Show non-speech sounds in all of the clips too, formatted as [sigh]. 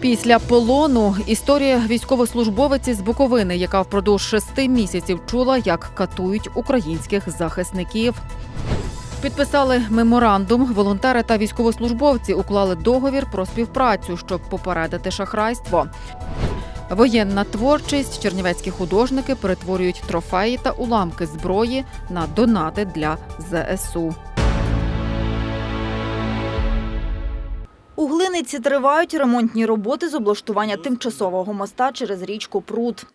Після полону історія військовослужбовиці з Буковини, яка впродовж шести місяців чула, як катують українських захисників. Підписали меморандум. Волонтери та військовослужбовці уклали договір про співпрацю, щоб попередити шахрайство. Воєнна творчість чернівецькі художники перетворюють трофеї та уламки зброї на донати для ЗСУ. У Глиниці тривають ремонтні роботи з облаштування тимчасового моста через річку Прут.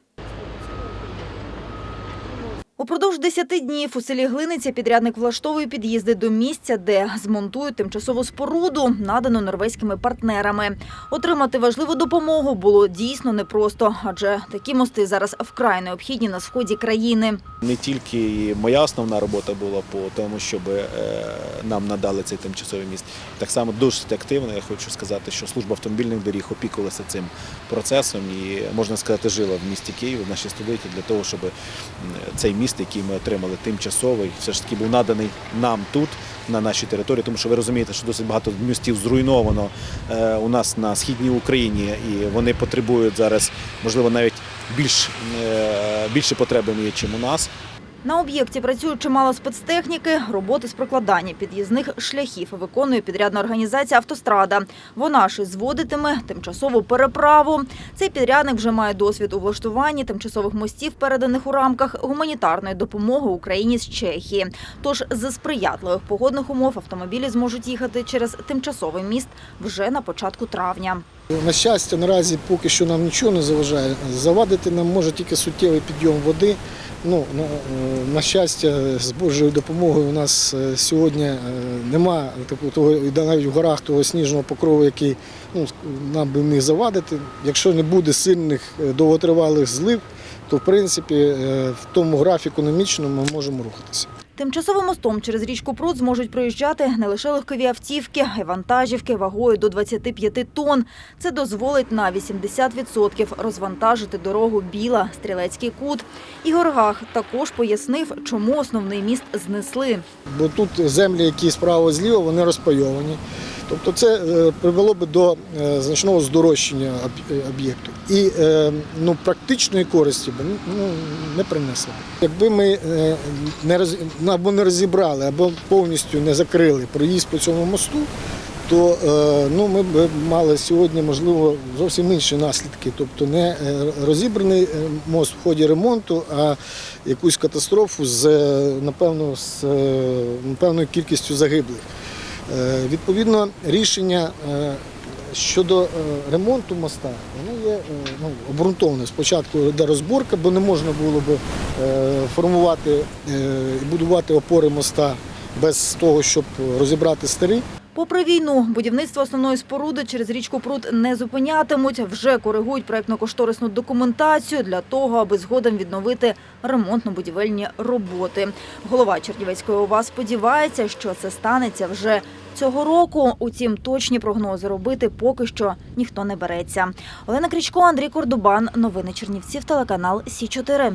Упродовж 10 днів у селі Глиниця підрядник влаштовує під'їзди до місця, де змонтують тимчасову споруду, надану норвезькими партнерами. Отримати важливу допомогу було дійсно непросто, адже такі мости зараз вкрай необхідні на сході країни. Не тільки моя основна робота була по тому, щоб е, нам надали цей тимчасовий міст. Так само досить активно. Я хочу сказати, що служба автомобільних доріг опікувалася цим процесом і можна сказати, жила в місті Києві в нашій столиці для того, щоб цей міст, який ми отримали, тимчасовий, все ж таки був наданий нам тут. На нашій території, тому що ви розумієте, що досить багато містів зруйновано е, у нас на східній Україні, і вони потребують зараз, можливо, навіть більш е, більше потреби є, чим у нас. На об'єкті працює чимало спецтехніки. Роботи з прокладання під'їзних шляхів виконує підрядна організація «Автострада». Вона ж зводитиме тимчасову переправу. Цей підрядник вже має досвід у влаштуванні тимчасових мостів, переданих у рамках гуманітарної допомоги Україні з Чехії. Тож з сприятливих погодних умов автомобілі зможуть їхати через тимчасовий міст вже на початку травня. На щастя, наразі поки що нам нічого не заважає. Завадити нам може тільки суттєвий підйом води. Ну, на, е, на щастя, з Божою допомогою у нас е, сьогодні е, нема такого того, навіть в горах того сніжного покрову, який ну, нам би міг завадити. Якщо не буде сильних довготривалих злив, то в принципі в тому графіку економічному ми можемо рухатися. Тимчасовим мостом через річку Прут зможуть проїжджати не лише легкові автівки, а й вантажівки вагою до 25 тонн. Це дозволить на 80% розвантажити дорогу Біла, Стрілецький кут. Ігор Гах також пояснив, чому основний міст знесли. бо тут землі, які справа зліва, вони розпайовані. Тобто це е, привело би до е, значного здорожчання об'єкту. І е, ну, практичної користі би ну, не принесло. Якби ми не роз, або не розібрали, або повністю не закрили проїзд по цьому мосту, то е, ну, ми б мали сьогодні, можливо, зовсім інші наслідки. Тобто не е, розібраний е, мост в ході ремонту, а якусь катастрофу з, напевно, з певною кількістю загиблих. Відповідно, рішення щодо е, ремонту моста воно є е, ну, обґрунтоване. Спочатку йде розборка, бо не можна було б е, формувати і будувати опори моста без того, щоб розібрати старі. Попри війну, будівництво основної споруди через річку Прут не зупинятимуть. Вже коригують проєктно-кошторисну документацію для того, аби згодом відновити ремонтно-будівельні роботи. Голова Чернівецької ОВА сподівається, що це станеться вже цього року. Утім, точні прогнози робити поки що ніхто не береться. Олена Крічко, Андрій Кордубан. Новини Чернівців, телеканал Сі 4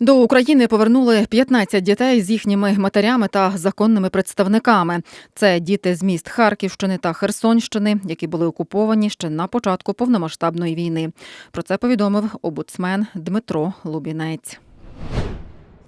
До України повернули 15 дітей з їхніми матерями та законними представниками. Це діти з міст Харківщини та Херсонщини, які були окуповані ще на початку повномасштабної війни. Про це повідомив обуцмен Дмитро Лубінець.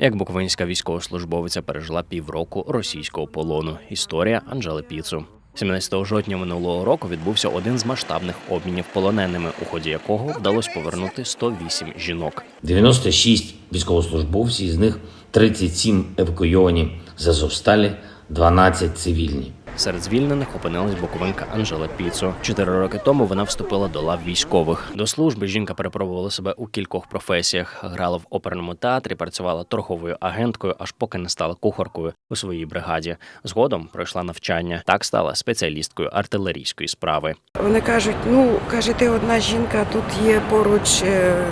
Як буковинська військовослужбовиця пережила півроку російського полону. Історія Анжели Піцу. 17 жовтня минулого року відбувся один з масштабних обмінів полоненими, у ході якого вдалося повернути 108 жінок. 96 військовослужбовців, з них 37 евакуйовані з Азовсталі, 12 цивільні. Серед звільнених опинилась буковинка Анжела Піцу. Чотири роки тому вона вступила до лав військових. До служби жінка перепробувала себе у кількох професіях. Грала в оперному театрі, працювала торговою агенткою, аж поки не стала кухаркою у своїй бригаді. Згодом пройшла навчання. Так стала спеціалісткою артилерійської справи. Вони кажуть, ну каже, ти одна жінка, тут є поруч е,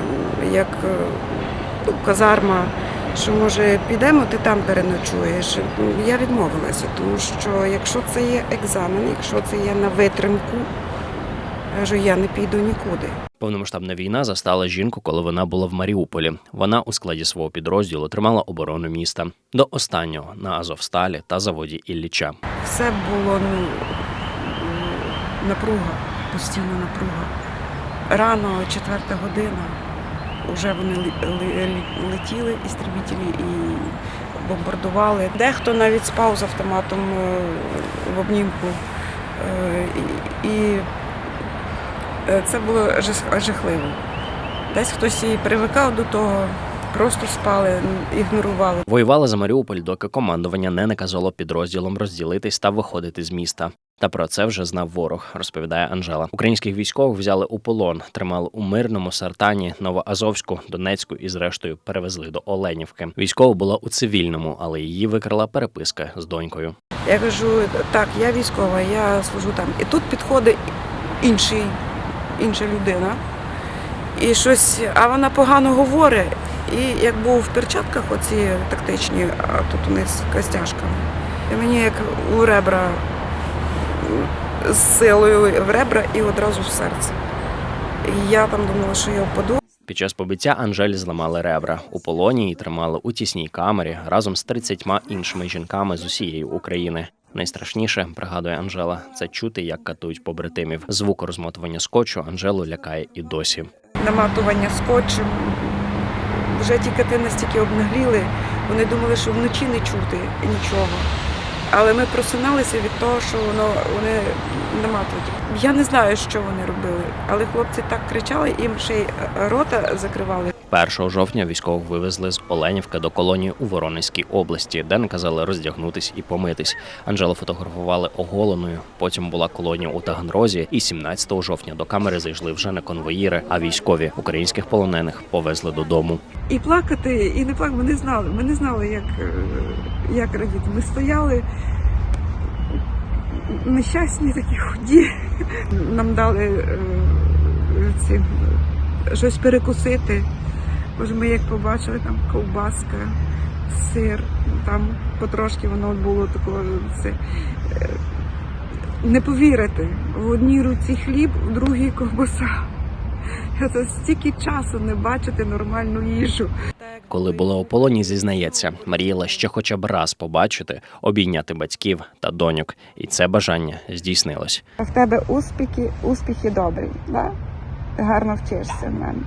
як е, казарма, що може підемо, ти там переночуєш. Я відмовилася, тому що якщо це є екзамен, якщо це є на витримку, кажу, я не піду нікуди. Повномасштабна війна застала жінку, коли вона була в Маріуполі. Вона у складі свого підрозділу тримала оборону міста до останнього на Азовсталі та заводі Ілліча. Все було ну, напруга постійна напруга. Рано, четверта година, вже вони летіли істребітелі і бомбардували. Дехто навіть спав з автоматом е, в обнімку. Е, І, і е, це було жахливо. Десь хтось і привикав до того, просто спали, ігнорували. Воювали за Маріуполь, доки командування не наказало підрозділом розділитись та виходити з міста. Та про це вже знав ворог, розповідає Анжела. Українських військових взяли у полон, тримали у мирному Сартані, Новоазовську, Донецьку і зрештою перевезли до Оленівки. Військова була у цивільному, але її викрала переписка з донькою. Я кажу, так, я військова, я служу там. І тут підходить інший, інша людина. І щось, а вона погано говорить. І як був в перчатках оці тактичні, а тут у них з. І мені як у ребра з силою в ребра і одразу в серце. І я там думала, що я впаду. Під час побиття Анжелі зламали ребра. У полоні її тримали у тісній камері разом з 30 іншими жінками з усієї України. Найстрашніше, пригадує Анжела, це чути, як катують побратимів. Звук розмотування скотчу Анжелу лякає і досі. наматування скотчем. Вже ті кати настільки обнагліли, вони думали, що вночі не чути нічого. Але ми просуналися від того, що воно вони наматують. Я не знаю, що вони робили, але хлопці так кричали, їм ще й рота закривали. 1 жовтня військових вивезли з Оленівки до колонії у Воронезькій області, де наказали роздягнутись і помитись. Анжелу фотографували оголеною. Потім була колонія у Таганрозі, і 17 жовтня до камери зайшли вже не конвоїри, а військові українських полонених повезли додому. І плакати, і не плакати. Ми не знали. Ми не знали, як, е, як радіти. Ми стояли нещасні, такі худі. Нам дали е, ці, е, щось перекусити. Боже, ми як побачили, там ковбаска, сир, там потрошки воно було такого. Це, е, не повірити, в одній руці хліб, в другій ковбаса. Це стільки часу не бачити нормальну їжу. Коли була у полоні, зізнається, мріяла ще хоча б раз побачити, обійняти батьків та доньок, і це бажання здійснилось. В тебе успіхи, успіхи добрі, да? Гарно вчишся в мене.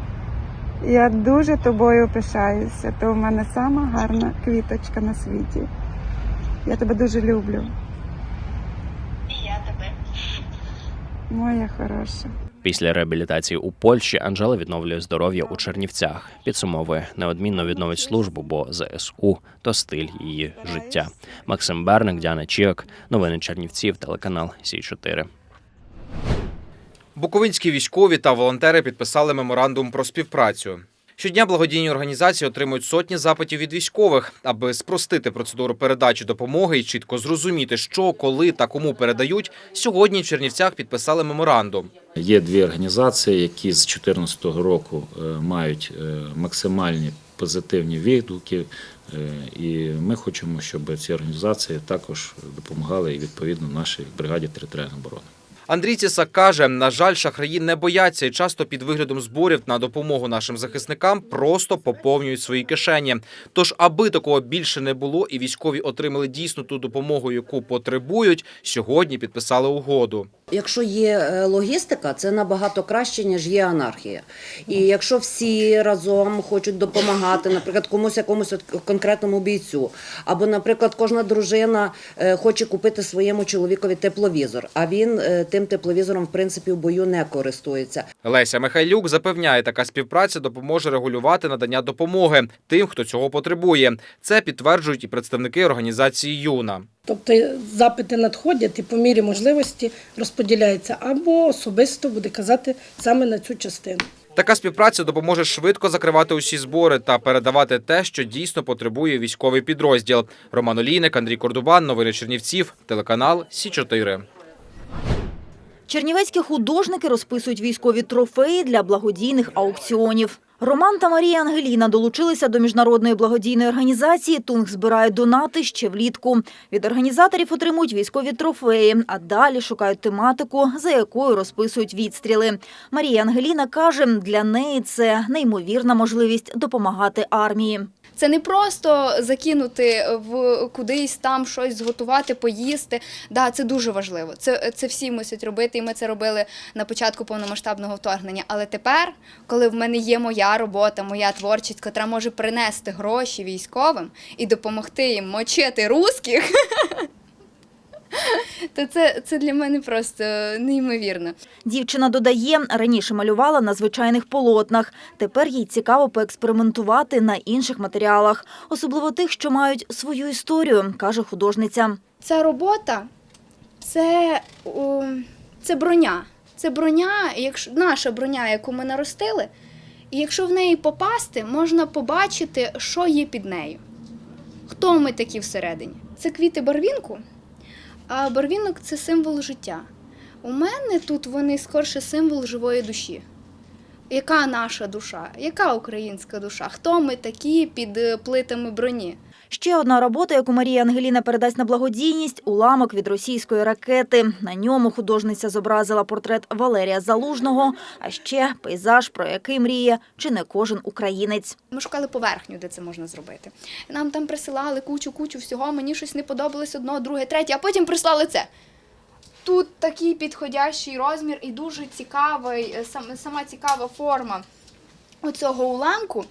Я дуже тобою пишаюся. Ти у мене сама гарна квіточка на світі. Я тебе дуже люблю. І Я тебе. Моя хороша. Після реабілітації у Польщі Анжела відновлює здоров'я у Чернівцях. Підсумовує неодмінно відновить службу, бо ЗСУ то стиль її життя. Максим Берник, Діана Чіок, новини Чернівців, телеканал Сі 4 Буковинські військові та волонтери підписали меморандум про співпрацю. Щодня благодійні організації отримують сотні запитів від військових, аби спростити процедуру передачі допомоги і чітко зрозуміти, що, коли та кому передають. Сьогодні в Чернівцях підписали меморандум. Є дві організації, які з 2014 року е, мають е, максимальні позитивні відгуки, е, і ми хочемо, щоб ці організації також допомагали і відповідно нашій бригаді територіальної оборони. Андрій Цісак каже, на жаль, шахраї не бояться і часто під виглядом зборів на допомогу нашим захисникам просто поповнюють свої кишені. Тож, аби такого більше не було, і військові отримали дійсно ту допомогу, яку потребують, сьогодні підписали угоду. Якщо є е, логістика, це набагато краще, ніж є анархія. І якщо всі разом хочуть допомагати, наприклад, комусь якомусь конкретному бійцю, або, наприклад, кожна дружина е, хоче купити своєму чоловікові тепловізор, а він е, тим тепловізором, в принципі, в бою не користується. Леся Михайлюк запевняє, така співпраця допоможе регулювати надання допомоги тим, хто цього потребує. Це підтверджують і представники організації Юна. Тобто запити надходять і по мірі можливості розподіляється або особисто буде казати саме на цю частину. Така співпраця допоможе швидко закривати усі збори та передавати те, що дійсно потребує військовий підрозділ. Роман Олійник, Андрій Кордубан, новини Чернівців, телеканал Сі 4 Чернівецькі художники розписують військові трофеї для благодійних аукціонів. Роман та Марія Ангеліна долучилися до міжнародної благодійної організації «Тунг збирає донати ще влітку. Від організаторів отримують військові трофеї, а далі шукають тематику, за якою розписують відстріли. Марія Ангеліна каже, для неї це неймовірна можливість допомагати армії. Це не просто закинути в кудись там щось зготувати, поїсти. Да, це дуже важливо. Це, це всі мусять робити, і ми це робили на початку повномасштабного вторгнення. Але тепер, коли в мене є моя робота, моя творчість, котра може принести гроші військовим і допомогти їм мочити русських, [laughs] то це, це для мене просто неймовірно. Дівчина додає, раніше малювала на звичайних полотнах. Тепер їй цікаво поекспериментувати на інших матеріалах, особливо тих, що мають свою історію, каже художниця. Ця робота це, це броня. Це броня, якщо наша броня, яку ми наростили, і якщо в неї попасти, можна побачити, що є під нею. Хто ми такі всередині? Це квіти барвінку, а барвінок це символ життя. У мене тут вони скорше символ живої душі. Яка наша душа? Яка українська душа? Хто ми такі під е, плитами броні? Ще одна робота, яку Марія Ангеліна передасть на благодійність – уламок від російської ракети. На ньому художниця зобразила портрет Валерія Залужного, а ще пейзаж, про який мріє чи не кожен українець. Ми шукали поверхню, де це можна зробити. Нам там присилали кучу-кучу всього, мені щось не подобалось одно, друге, третє, а потім прислали це. Тут такий підходящий розмір і дуже цікавий, е, сама цікава форма оцього уламку.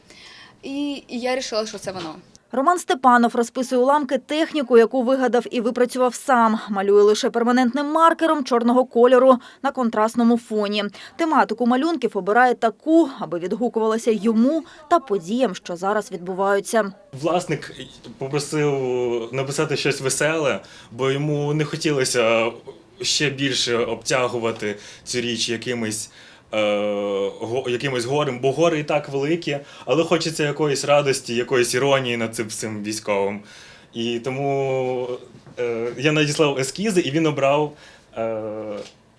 І я вирішила, що це воно. Роман Степанов розписує уламки техніку, яку вигадав і випрацював сам. Малює лише перманентним маркером чорного кольору на контрастному фоні. Тематику малюнків обирає таку, аби відгукувалася йому та подіям, що зараз відбуваються. Власник попросив написати щось веселе, бо йому не хотілося ще більше обтягувати цю річ якимось. Е, Якимось горем, бо гори і так великі, але хочеться якоїсь радості, якоїсь іронії над цим всім військовим. І тому е, я надіслав ескізи, і він обрав е,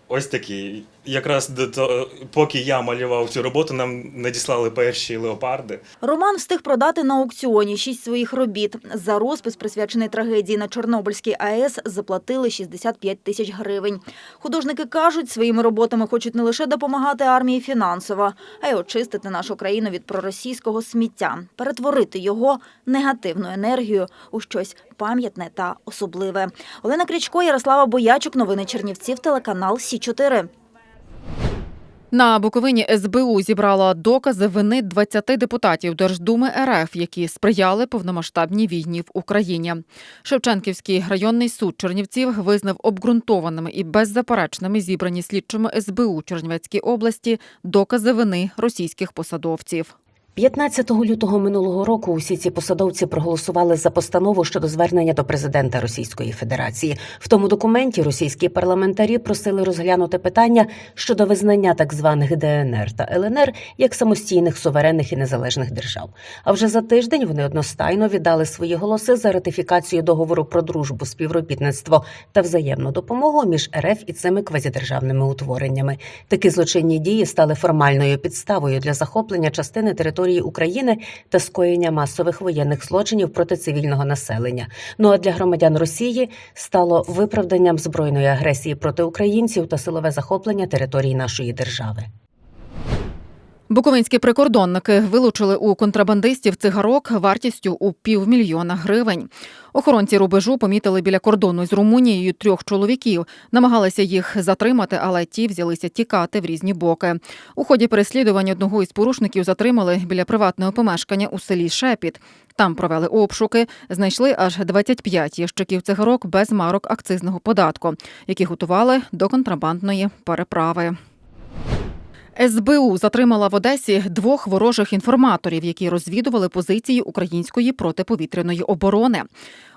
ось такий. Якраз до того, поки я малював цю роботу, нам надіслали перші леопарди. Роман встиг продати на аукціоні шість своїх робіт. За розпис, присвячений трагедії на Чорнобильській АЕС, заплатили 65 тисяч гривень. Художники кажуть, своїми роботами хочуть не лише допомагати армії фінансово, а й очистити нашу країну від проросійського сміття, перетворити його негативну енергію у щось пам'ятне та особливе. Олена Крічко, Ярослава Боячук. Новини Чернівців. Телеканал Сі 4 На Буковині СБУ зібрала докази вини 20 депутатів Держдуми РФ, які сприяли повномасштабній війні в Україні. Шевченківський районний суд Чернівців визнав обґрунтованими і беззаперечними зібрані слідчими СБУ Чернівецькій області докази вини російських посадовців. 15 лютого минулого року усі ці посадовці проголосували за постанову щодо звернення до президента Російської Федерації. В тому документі російські парламентарі просили розглянути питання щодо визнання так званих ДНР та ЛНР як самостійних суверенних і незалежних держав. А вже за тиждень вони одностайно віддали свої голоси за ратифікацію договору про дружбу, співробітництво та взаємну допомогу між РФ і цими квазідержавними утвореннями. Такі злочинні дії стали формальною підставою для захоплення частини території України та скоєння масових воєнних злочинів проти цивільного населення. Ну а для громадян Росії стало виправданням збройної агресії проти українців та силове захоплення території нашої держави. Буковинські прикордонники вилучили у контрабандистів цигарок вартістю у півмільйона гривень. Охоронці рубежу помітили біля кордону з Румунією трьох чоловіків, намагалися їх затримати, але ті взялися тікати в різні боки. У ході переслідування одного із порушників затримали біля приватного помешкання у селі Шепіт. Там провели обшуки, знайшли аж 25 ящиків цигарок без марок акцизного податку, які готували до контрабандної переправи. СБУ затримала в Одесі двох ворожих інформаторів, які розвідували позиції української протиповітряної оборони.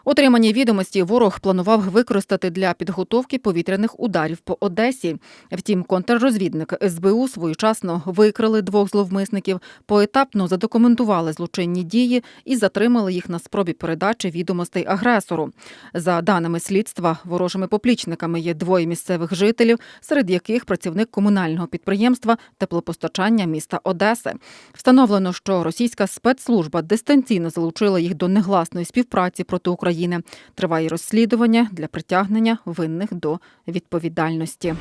Отримані відомості ворог планував використати для підготовки повітряних ударів по Одесі. Втім, контррозвідники СБУ своєчасно викрили двох зловмисників, поетапно задокументували злочинні дії і затримали їх на спробі передачі відомостей агресору. За даними слідства, ворожими поплічниками є двоє місцевих жителів, серед яких працівник комунального підприємства теплопостачання міста Одеси. Встановлено, що російська спецслужба дистанційно залучила їх до негласної співпраці проти України. Триває розслідування для притягнення винних до відповідальності.